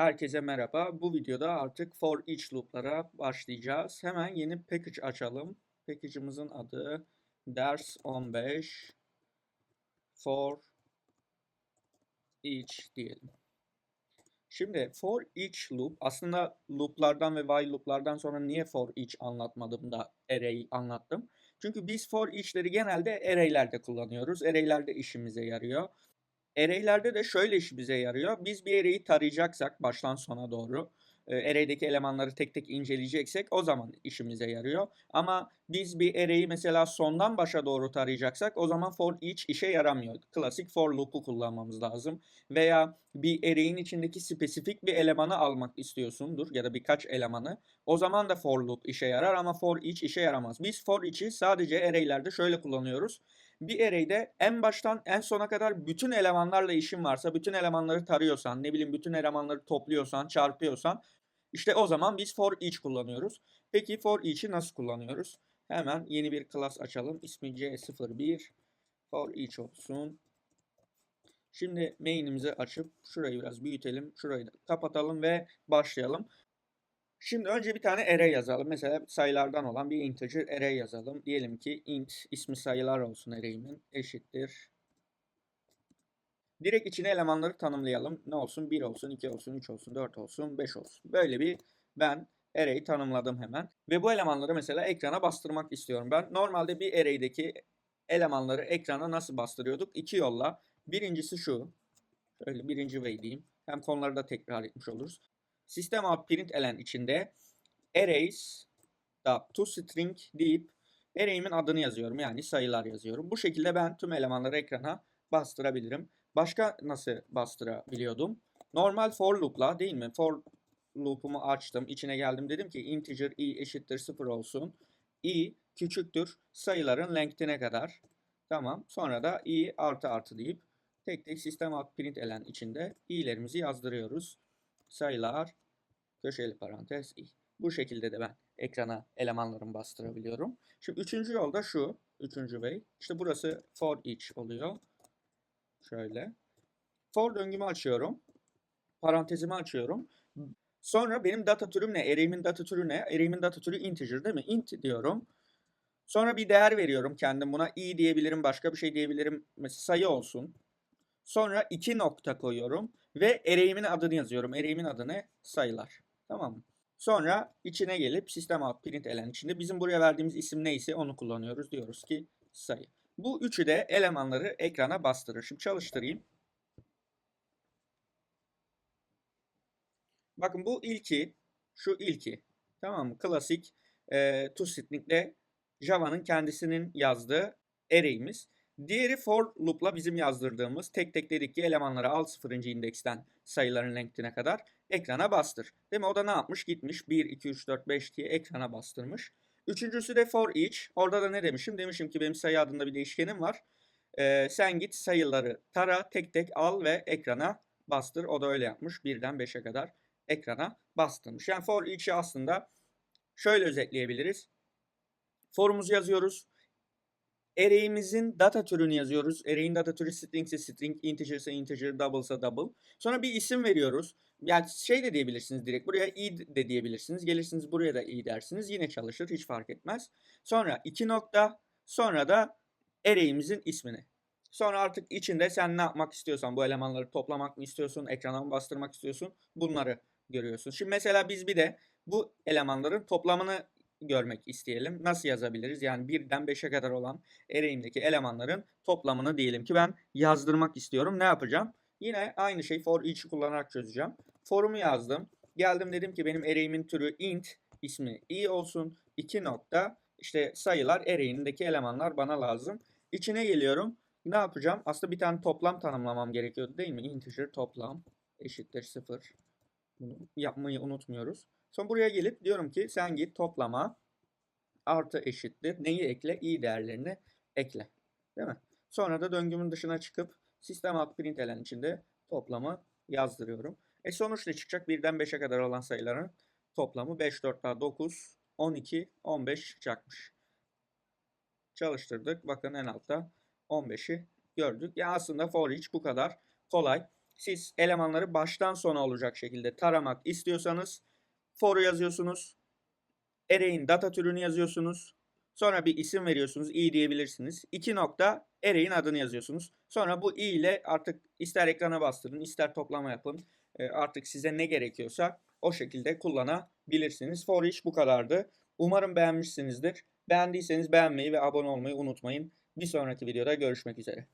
Herkese merhaba. Bu videoda artık for each loop'lara başlayacağız. Hemen yeni package açalım. Package'ımızın adı ders 15 for each diyelim. Şimdi for each loop aslında loop'lardan ve while loop'lardan sonra niye for each anlatmadım da array anlattım. Çünkü biz for each'leri genelde array'lerde kullanıyoruz. Array'lerde işimize yarıyor. Array'lerde de şöyle işimize yarıyor. Biz bir array'i tarayacaksak baştan sona doğru e, array'deki elemanları tek tek inceleyeceksek o zaman işimize yarıyor. Ama biz bir array'i mesela sondan başa doğru tarayacaksak o zaman for each işe yaramıyor. Klasik for loop'u kullanmamız lazım. Veya bir array'in içindeki spesifik bir elemanı almak istiyorsundur ya da birkaç elemanı. O zaman da for loop işe yarar ama for each işe yaramaz. Biz for each'i sadece array'lerde şöyle kullanıyoruz bir array'de en baştan en sona kadar bütün elemanlarla işin varsa, bütün elemanları tarıyorsan, ne bileyim bütün elemanları topluyorsan, çarpıyorsan işte o zaman biz for each kullanıyoruz. Peki for each'i nasıl kullanıyoruz? Hemen yeni bir class açalım. İsmi C01 for each olsun. Şimdi main'imizi açıp şurayı biraz büyütelim. Şurayı da kapatalım ve başlayalım. Şimdi önce bir tane array yazalım. Mesela sayılardan olan bir integer array yazalım. Diyelim ki int ismi sayılar olsun array'imin eşittir. Direkt içine elemanları tanımlayalım. Ne olsun? 1 olsun, 2 olsun, 3 olsun, 4 olsun, 5 olsun. Böyle bir ben array tanımladım hemen. Ve bu elemanları mesela ekrana bastırmak istiyorum ben. Normalde bir array'deki elemanları ekrana nasıl bastırıyorduk? İki yolla. Birincisi şu. Şöyle birinci way diyeyim. Hem konuları da tekrar etmiş oluruz. Sistem out println içinde arrays da toString deyip array'imin adını yazıyorum. Yani sayılar yazıyorum. Bu şekilde ben tüm elemanları ekrana bastırabilirim. Başka nasıl bastırabiliyordum? Normal for loop'la değil mi? For loop'umu açtım. içine geldim. Dedim ki integer i eşittir 0 olsun. i küçüktür sayıların length'ine kadar. Tamam. Sonra da i artı artı deyip tek tek sistem out println içinde i'lerimizi yazdırıyoruz. Sayılar köşeli parantez i. Bu şekilde de ben ekrana elemanlarımı bastırabiliyorum. Şimdi üçüncü yol da şu. Üçüncü way. İşte burası for each oluyor. Şöyle. For döngümü açıyorum. Parantezimi açıyorum. Sonra benim data türüm ne? Array'imin data türü ne? Array'imin data türü integer değil mi? Int diyorum. Sonra bir değer veriyorum kendim buna. i diyebilirim, başka bir şey diyebilirim. Mesela sayı olsun. Sonra iki nokta koyuyorum. Ve array'imin adını yazıyorum. Array'imin adı ne? Sayılar. Tamam mı? Sonra içine gelip sistem out println içinde bizim buraya verdiğimiz isim neyse onu kullanıyoruz. Diyoruz ki sayı. Bu üçü de elemanları ekrana bastırır. Şimdi çalıştırayım. Bakın bu ilki, şu ilki. Tamam mı? Klasik e, toString'le Java'nın kendisinin yazdığı array'imiz. Diğeri for loop'la bizim yazdırdığımız tek tek dedik ki elemanları al 0. indeksten sayıların length'ine kadar ekrana bastır. Değil mi? O da ne yapmış? Gitmiş 1, 2, 3, 4, 5 diye ekrana bastırmış. Üçüncüsü de for each. Orada da ne demişim? Demişim ki benim sayı adında bir değişkenim var. Ee, sen git sayıları tara, tek tek al ve ekrana bastır. O da öyle yapmış. Birden 5'e kadar ekrana bastırmış. Yani for each'i aslında şöyle özetleyebiliriz. Forumuzu yazıyoruz. Array'imizin data türünü yazıyoruz. Array'in data türü string ise string, integer ise integer, double ise double. Sonra bir isim veriyoruz. Yani şey de diyebilirsiniz direkt. Buraya i de diyebilirsiniz. Gelirsiniz buraya da i dersiniz. Yine çalışır. Hiç fark etmez. Sonra iki nokta. Sonra da array'imizin ismini. Sonra artık içinde sen ne yapmak istiyorsan bu elemanları toplamak mı istiyorsun, ekrana mı bastırmak istiyorsun bunları görüyorsun. Şimdi mesela biz bir de bu elemanların toplamını görmek isteyelim. Nasıl yazabiliriz? Yani 1'den 5'e kadar olan array'imdeki elemanların toplamını diyelim ki ben yazdırmak istiyorum. Ne yapacağım? Yine aynı şey for each kullanarak çözeceğim. For'umu yazdım. Geldim dedim ki benim array'imin türü int ismi i olsun. 2 nokta işte sayılar array'indeki elemanlar bana lazım. İçine geliyorum. Ne yapacağım? Aslında bir tane toplam tanımlamam gerekiyordu değil mi? Integer toplam eşittir 0. Bunu yapmayı unutmuyoruz. Sonra buraya gelip diyorum ki sen git toplama artı eşittir. Neyi ekle? i değerlerini ekle. Değil mi? Sonra da döngümün dışına çıkıp sistem alt println içinde toplamı yazdırıyorum. E sonuç çıkacak? 1'den 5'e kadar olan sayıların toplamı 5, 4 daha 9, 12, 15 çıkacakmış. Çalıştırdık. Bakın en altta 15'i gördük. Ya aslında for each bu kadar kolay. Siz elemanları baştan sona olacak şekilde taramak istiyorsanız for'u yazıyorsunuz. Array'in data türünü yazıyorsunuz. Sonra bir isim veriyorsunuz. i diyebilirsiniz. 2 nokta array'in adını yazıyorsunuz. Sonra bu i ile artık ister ekrana bastırın, ister toplama yapın. E, artık size ne gerekiyorsa o şekilde kullanabilirsiniz. For iş bu kadardı. Umarım beğenmişsinizdir. Beğendiyseniz beğenmeyi ve abone olmayı unutmayın. Bir sonraki videoda görüşmek üzere.